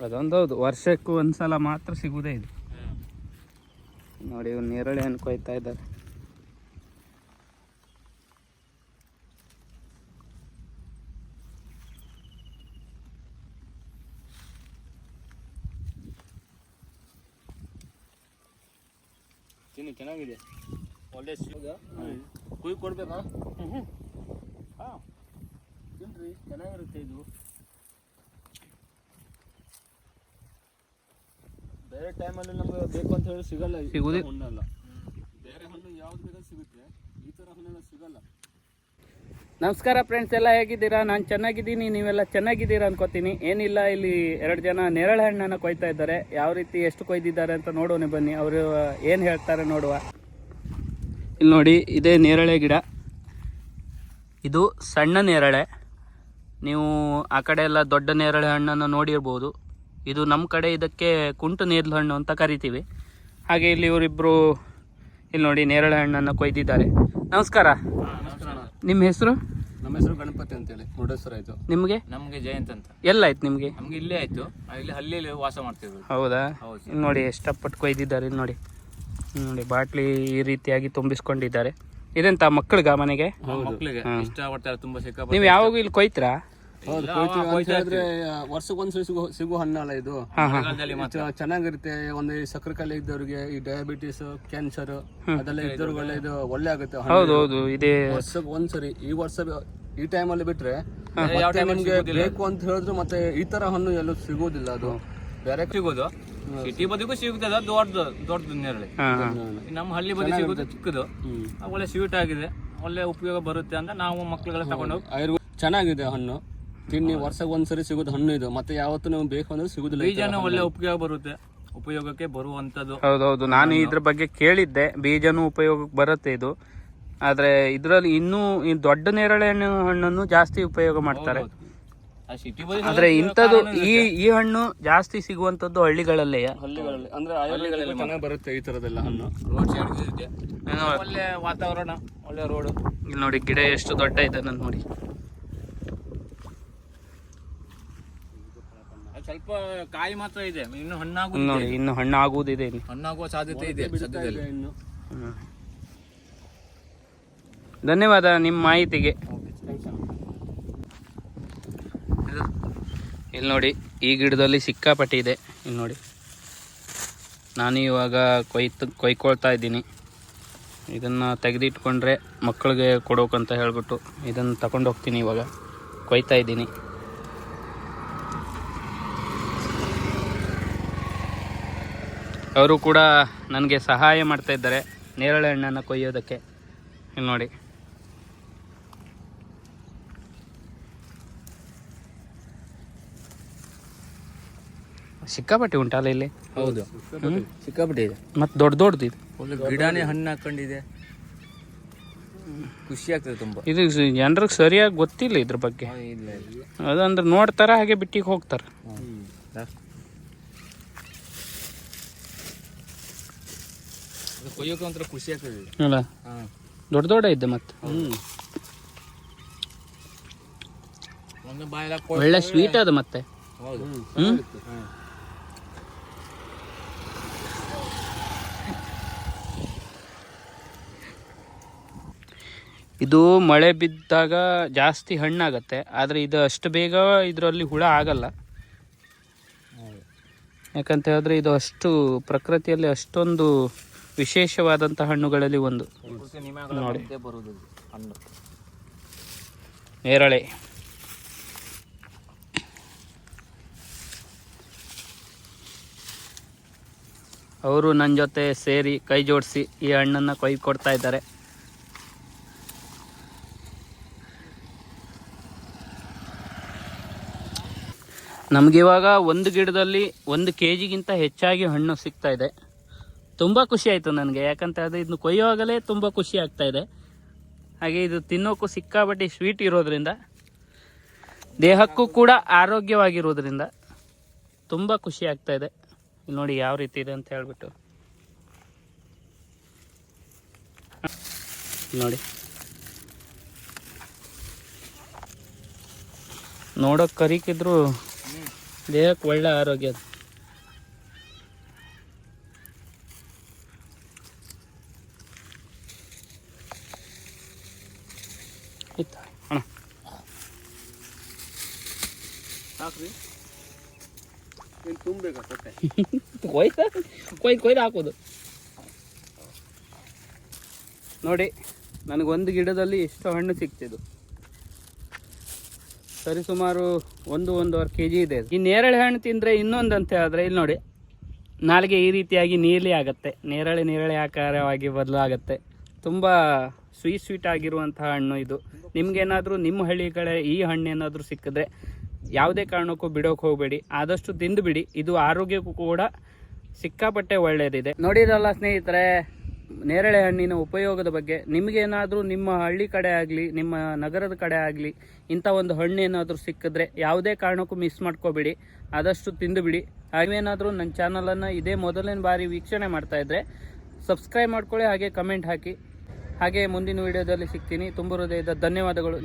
ಅದೊಂದು ಹೌದು. ವರ್ಷಕ್ಕೂ ಒಂದ್ಸಲ ಮಾತ್ರ ಸಿಗುವುದೇ ಇದು. ನೋಡಿ ಇವ್ರು ನೇರಳೆ ಹಣ್ಣು ಕೊಯ್ತಾ ಇದ್ದಾರೆ. ತಿನ್ನು ಚೆನ್ನಾಗಿದೆ. ಒಳ್ಳೆ ಕುಯ್ ಕೊಡ್ಬೇಕಾ ಹಾಂ. ತಿನ್ರಿ ಚೆನ್ನಾಗಿರುತ್ತೆ ಇದು. ಬೇರೆ ಟೈಮಲ್ಲಿ ನಮಗೆ ಬೇಕು ಅಂತ ಹೇಳಿ ಸಿಗಲ್ಲ ಈ ಸಿಗುದೇ- ಹಣ್ಣೆಲ್ಲ. ಬೇರೆ ಹಣ್ಣು ಯಾವ್ದು ಬೇಕಾದ್ರೂ ಸಿಗುತ್ತೆ. ಈ ಥರ ಹಣ್ಣೆಲ್ಲ ಸಿಗಲ್ಲ. ನಮಸ್ಕಾರ ಫ್ರೆಂಡ್ಸ್ ಎಲ್ಲ ಹೇಗಿದ್ದೀರಾ? ನಾನು ಚೆನ್ನಾಗಿದ್ದೀನಿ ನೀವೆಲ್ಲ ಚೆನ್ನಾಗಿದ್ದೀರಾ ಅನ್ಕೋತೀನಿ. ಏನಿಲ್ಲ ಇಲ್ಲಿ ಎರಡು ಜನ ನೇರಳೆ ಹಣ್ಣನ್ನು ಕೊಯ್ತಾ ಇದ್ದಾರೆ. ಯಾವ ರೀತಿ ಎಷ್ಟು ಕೊಯ್ದಿದ್ದಾರೆ ಅಂತ ನೋಡೋಣ ಬನ್ನಿ. ಅವರು ಏನು ಹೇಳ್ತಾರೆ ನೋಡುವ. ಇಲ್ಲಿ ನೋಡಿ ಇದೇ ನೇರಳೆ ಗಿಡ. ಇದು ಸಣ್ಣ ನೇರಳೆ. ನೀವು ಆ ಕಡೆ ಎಲ್ಲ ದೊಡ್ಡ ನೇರಳೆ ಹಣ್ಣನ್ನು ನೋಡಿರ್ಬೋದು. ಇದು ನಮ್ಮ ಕಡೆ ಇದಕ್ಕೆ ಕುಂಟು ನೇರಳೆ ಹಣ್ಣು ಅಂತ ಕರಿತೀವಿ. ಹಾಗೆ ಇಲ್ಲಿ ಇವರಿಬ್ಬರು ಇಲ್ಲಿ ನೋಡಿ ನೇರಳೆ ಹಣ್ಣನ್ನು ಕೊಯ್ದಿದ್ದಾರೆ. ನಮಸ್ಕಾರ. ನಿಮ್ಮ ಹೆಸರು? ನಮ್ಮ ಹೆಸರು ಗಣಪತಿ ಅಂತೇಳಿ ಮುರುಡೇಶ್ವರ ಆಯ್ತು ನಿಮಗೆ? ನಮ್ಗೆ ಜಯಂತ್ ಅಂತ. ಎಲ್ಲಾಯ್ತು ನಿಮಗೆ? ನಮ್ಗೆ ಇಲ್ಲೇ ಆಯ್ತು. ಇಲ್ಲಿ ಹಳ್ಳಿಯಲ್ಲಿ ವಾಸ ಮಾಡ್ತೀವಿ ಹೌದಾ? ಹೌದು. ಇಲ್ಲಿ ನೋಡಿ ಎಷ್ಟಪಟ್ಟು ಕೊಯ್ದಿದ್ದಾರೆ ಇಲ್ಲಿ ನೋಡಿ. ನೋಡಿ ಬಾಟ್ಲಿ ಈ ರೀತಿಯಾಗಿ ತುಂಬಿಸ್ಕೊಂಡಿದ್ದಾರೆ. ಇದೆಂತ ಮಕ್ಕಳಿಗ ಮನೆಗೆ? ಮಕ್ಕಳಿಗೆ ಇಷ್ಟ ಪಡ್ತಾರೆ ತುಂಬಾ ಸಿಕ್ಕಾಪಟ್ಟೆ ನೀವು ಯಾವಾಗ ಇಲ್ಲಿ ಕೊಯ್ತೀರಾ? ಹೌದು ಕೊಯ್ತೀವಿ ಅಂತ ಹೇಳಿದ್ರೆ ವರ್ಷಕ್ಕೊಂದ್ಸರಿ ಸಿಗೋ ಸಿಗೋ ಹಣ್ಣಲ್ಲ ಇದು? ಚೆನ್ನಾಗಿರುತ್ತೆ ಒಂದು ಈ ಸಕ್ಕರೆ ಕಾಯಿಲೆ ಇದ್ದವ್ರಿಗೆ ಈ ಡಯಾಬಿಟಿಸ್ ಕ್ಯಾನ್ಸರ್ ಅದೆಲ್ಲ ಇದ್ದವ್ರಿಗೆಲ್ಲ ಇದು ಒಳ್ಳೆ ಆಗುತ್ತೆ. ಹೌದು ಹೌದು ಇದೇ. ವರ್ಷಕ್ಕೆ ಒಂದ್ಸರಿ ಈ ವರ್ಷ ಈ ಟೈಮಲ್ಲಿ ಬಿಟ್ರೆ ಮತ್ತೆ ನಿಮ್ಗೆ ಬೇಕು ಅಂತ ಹೇಳಿದ್ರು ಮತ್ತೆ ಈ ತರ ಹಣ್ಣು ಎಲ್ಲೂ ಸಿಗೋದಿಲ್ಲ ಅದು. ಬೇರೆ ಸಿಗೋದು? ಸಿಟಿ ಬದಿಗೂ ಸಿಗುತ್ತದೆ ದೊಡ್ಡ ದೊಡ್ಡ ನೇರಳೆ ನಮ್ಮ ಹಳ್ಳಿ ಬದಿ ಸಿಗುತ್ತೆ ಚಿಕ್ಕದು. ಒಳ್ಳೆ ಸ್ವೀಟ್ ಆಗಿದೆ ಒಳ್ಳೆ ಉಪಯೋಗ ಬರುತ್ತೆ ಅಂತ ನಾವು ಮಕ್ಕಳುಗಳ ತಗೊಂಡು ಹೋಗಿ ಆಯುರ್ವೇದ ಚೆನ್ನಾಗಿದೆ ಹಣ್ಣು. ತಿನ್ನಿ ವರ್ಷಕ್ಕೆ ಒಂದ್ಸರಿ ಸಿಗೋದು ಹಣ್ಣು ಇದು. ಮತ್ತೆ ಯಾವತ್ತು ನೀವು ಬೇಕು ಅಂದ್ರೆ ಸಿಗುದಿಲ್ಲ ಈ ಒಳ್ಳೆ ಉಪಯೋಗ ಬರುತ್ತೆ. ಉಪಯೋಗಕ್ಕೆ ಬರುವಂತದ್ದು ಹೌದೌದು ನಾನು ಇದ್ರ ಬಗ್ಗೆ ಕೇಳಿದ್ದೆ. ಬೀಜನೂ ಉಪಯೋಗಕ್ಕೆ ಬರುತ್ತೆ ಇದು. ಆದರೆ ಇದ್ರಲ್ಲಿ ಇನ್ನೂ ಈ ದೊಡ್ಡ ನೇರಳೆ ಹಣ್ಣು ಹಣ್ಣನ್ನು ಜಾಸ್ತಿ ಉಪಯೋಗ ಮಾಡ್ತಾರೆ. ಆ ಸಿಟಿ ಬದಿ ಆದರೆ ಇಂಥದ್ದು ಈ ಈ ಹಣ್ಣು ಜಾಸ್ತಿ ಸಿಗುವಂತದ್ದು ಹಳ್ಳಿಗಳಲ್ಲೇ. ಹಳ್ಳಿಗಳಲ್ಲಿ. ಅಂದ್ರೆ ಚೆನ್ನಾಗಿ ಬರುತ್ತೆ ಈ ತರದೆಲ್ಲ ಹಣ್ಣು. ರೋಡ್ ಸೈಡ್ ಇರುತ್ತೆ ಒಳ್ಳೆ ವಾತಾವರಣ ಒಳ್ಳೆ ರೋಡ್ ಇಲ್ಲಿ ನೋಡಿ ಗಿಡ ಎಷ್ಟು ದೊಡ್ಡ ಇದೆ ನಾನು ನೋಡಿ. ಸ್ವಲ್ಪ ಕಾಯಿ ಮಾತ್ರ ಇದೆ. ಇನ್ನು ಹಣ್ಣಾಗುದು ನೋಡಿ ಇನ್ನು ಹಣ್ಣಾಗುವುದಿದೆ ಇಲ್ಲಿ. ಹಣ್ಣಾಗುವ ಸಾಧ್ಯತೆ ಇದೆ ಸದ್ಯದಲ್ಲಿ. ಇನ್ನು. ಹ್ಮ್. ಧನ್ಯವಾದ ನಿಮ್ಮ ಮಾಹಿತಿಗೆ. ಇಲ್ಲಿ ನೋಡಿ ಈ ಗಿಡದಲ್ಲಿ ಸಿಕ್ಕಾಪಟ್ಟೆ ಇದೆ. ಇಲ್ಲಿ ನೋಡಿ. ನಾನು ಇವಾಗ ಕೊಯ್ತು ಕೊಯ್ಕೊಳ್ತಾ ಇದ್ದೀನಿ. ಇದನ್ನು ತೆಗೆದಿಟ್ಕೊಂಡ್ರೆ ಮಕ್ಕಳಿಗೆ ಕೊಡೋಕಂತ ಹೇಳ್ಬಿಟ್ಟು ಇದನ್ನು ತಗೊಂಡು ಹೋಗ್ತೀನಿ ಇವಾಗ. ಕೊಯ್ತಾ ಇದ್ದೀನಿ. ಅವರು ಕೂಡ ನನಗೆ ಸಹಾಯ ಮಾಡ್ತಾ ಇದ್ದಾರೆ. ನೇರಳೆ ಹಣ್ಣನ್ನು ಕೊಯ್ಯೋದಕ್ಕೆ. ಇಲ್ಲಿ ನೋಡಿ. ಸಿಕ್ಕಾಪಟ್ಟೆ ಉಂಟಲ್ಲ ಇಲ್ಲಿ? ಹೌದು. ಸಿಕ್ಕಾಪಟ್ಟೆ ಇದೆ. ಮತ್ತೆ ದೊಡ್ಡ ದೊಡ್ಡದು ಇದು. ಗಿಡನೇ ಹಣ್ಣು ಹಾಕೊಂಡಿದೆ. ಖುಷಿ ಆಗ್ತದೆ ತುಂಬಾ. ಇದು ಜನರಿಗೆ ಸರಿಯಾಗಿ ಗೊತ್ತಿಲ್ಲ ಇದ್ರ ಬಗ್ಗೆ. ಅದಂದ್ರೆ ನೋಡ್ತಾರೆ ಹಾಗೆ ಬಿಟ್ಟಿಗೆ ಹೋಗ್ತಾರೆ. ಕೊಯ್ಯೋಕೆ ಒಂಥರ ಖುಷಿ ಆಗ್ತದೆ. ಅಲ್ಲ? ಹಾ. ದೊಡ್ಡ ದೊಡ್ಡ ಇದ್ದೆ ಮತ್ತೆ. ಒಂದು ಬಾಯೆಲ್ಲ ಒಳ್ಳೆ ಸ್ವೀಟ್ ಅದು ಮತ್ತೆ. ಹೌದು. ಇದು ಮಳೆ ಬಿದ್ದಾಗ ಜಾಸ್ತಿ ಹಣ್ಣಾಗತ್ತೆ ಆದರೆ ಇದು ಅಷ್ಟು ಬೇಗ ಇದರಲ್ಲಿ ಹುಳ ಆಗಲ್ಲ. ಯಾಕಂತ ಹೇಳಿದ್ರೆ ಇದು ಅಷ್ಟು ಪ್ರಕೃತಿಯಲ್ಲಿ ಅಷ್ಟೊಂದು ವಿಶೇಷವಾದಂಥ ಹಣ್ಣುಗಳಲ್ಲಿ ಒಂದು. ನೋಡಿ. ನೇರಳೆ. ಅವರು ನನ್ನ ಜೊತೆ ಸೇರಿ ಕೈ ಜೋಡಿಸಿ ಈ ಹಣ್ಣನ್ನು ಕೊಯ್ದು ಕೊಡ್ತಾ ಇದ್ದಾರೆ. ನಮಗಿವಾಗ ಒಂದು ಗಿಡದಲ್ಲಿ ಒಂದು ಕೆ ಜಿಗಿಂತ ಹೆಚ್ಚಾಗಿ ಹಣ್ಣು ಸಿಗ್ತಾ ಇದೆ. ತುಂಬ ಖುಷಿ ಆಯಿತು ನನಗೆ, ಯಾಕಂತ ಅದು ಇದನ್ನು ಕೊಯ್ಯುವಾಗಲೇ ತುಂಬ ಖುಷಿ ಆಗ್ತಾ ಇದೆ. ಹಾಗೆ ಇದು ತಿನ್ನೋಕ್ಕೂ ಸಿಕ್ಕಾಪಟ್ಟೆ ಸ್ವೀಟ್ ಇರೋದ್ರಿಂದ, ದೇಹಕ್ಕೂ ಕೂಡ ಆರೋಗ್ಯವಾಗಿರೋದ್ರಿಂದ ತುಂಬ ಖುಷಿ ಆಗ್ತಾ ಇದೆ. ಇಲ್ಲಿ ನೋಡಿ ಯಾವ ರೀತಿ ಇದೆ ಅಂತ ಹೇಳ್ಬಿಟ್ಟು. ನೋಡಿ. ನೋಡೋಕೆ ಕರಿಕಿದ್ರು ದೇಹಕ್ಕೆ ಒಳ್ಳೆ ಆರೋಗ್ಯ. ಸಾಕ್ರಿ ಏನು ತುಂಬಬೇಕಾ ಕೊಯ್ದ ಕೊಯ್ದು ಕೊಯ್ದು ಹಾಕೋದು ನೋಡಿ ನನಗೊಂದು ಗಿಡದಲ್ಲಿ ಎಷ್ಟು ಹಣ್ಣು ಸಿಕ್ತಿದ್ದು ಸರಿಸುಮಾರು ಒಂದು ಒಂದೂವರೆ ಕೆ ಜಿ ಇದೆ. ಈ ನೇರಳೆ ಹಣ್ಣು ತಿಂದರೆ ಇನ್ನೊಂದಂತೆ ಆದರೆ ಇಲ್ಲಿ ನೋಡಿ ನಾಲ್ಗೆ ಈ ರೀತಿಯಾಗಿ ನೀಲಿ ಆಗುತ್ತೆ. ನೇರಳೆ ನೇರಳೆ ಆಕಾರವಾಗಿ ಬದಲಾಗುತ್ತೆ. ತುಂಬ ಸ್ವೀಟ್ ಸ್ವೀಟ್ ಆಗಿರುವಂತಹ ಹಣ್ಣು ಇದು. ನಿಮ್ಗೇನಾದರೂ ನಿಮ್ಮ ಹಳ್ಳಿ ಕಡೆ ಈ ಹಣ್ಣು ಏನಾದರೂ ಸಿಕ್ಕಿದ್ರೆ ಯಾವುದೇ ಕಾರಣಕ್ಕೂ ಬಿಡೋಕೆ ಹೋಗಬೇಡಿ. ಆದಷ್ಟು ತಿಂದು ಬಿಡಿ. ಇದು ಆರೋಗ್ಯಕ್ಕೂ ಕೂಡ ಸಿಕ್ಕಾಪಟ್ಟೆ ಒಳ್ಳೆಯದಿದೆ ನೋಡಿರಲ್ಲ ಸ್ನೇಹಿತರೆ, ನೇರಳೆ ಹಣ್ಣಿನ ಉಪಯೋಗದ ಬಗ್ಗೆ. ನಿಮಗೇನಾದರೂ ನಿಮ್ಮ ಹಳ್ಳಿ ಕಡೆ ಆಗಲಿ, ನಿಮ್ಮ ನಗರದ ಕಡೆ ಆಗಲಿ, ಇಂಥ ಒಂದು ಹಣ್ಣು ಏನಾದರೂ ಸಿಕ್ಕಿದ್ರೆ ಯಾವುದೇ ಕಾರಣಕ್ಕೂ ಮಿಸ್ ಮಾಡ್ಕೋಬೇಡಿ. ಆದಷ್ಟು ತಿಂದು ಬಿಡಿ. ಹಾಗೇನಾದರೂ ನನ್ನ ಚಾನಲನ್ನು ಇದೇ ಮೊದಲನೇ ಬಾರಿ ವೀಕ್ಷಣೆ ಮಾಡ್ತಾ ಸಬ್ಸ್ಕ್ರೈಬ್ ಮಾಡ್ಕೊಳ್ಳಿ, ಹಾಗೆ ಕಮೆಂಟ್ ಹಾಕಿ. ಹಾಗೆ ಮುಂದಿನ ವಿಡಿಯೋದಲ್ಲಿ ಸಿಗ್ತೀನಿ. ತುಂಬ ಹೃದಯದ ಧನ್ಯವಾದಗಳು.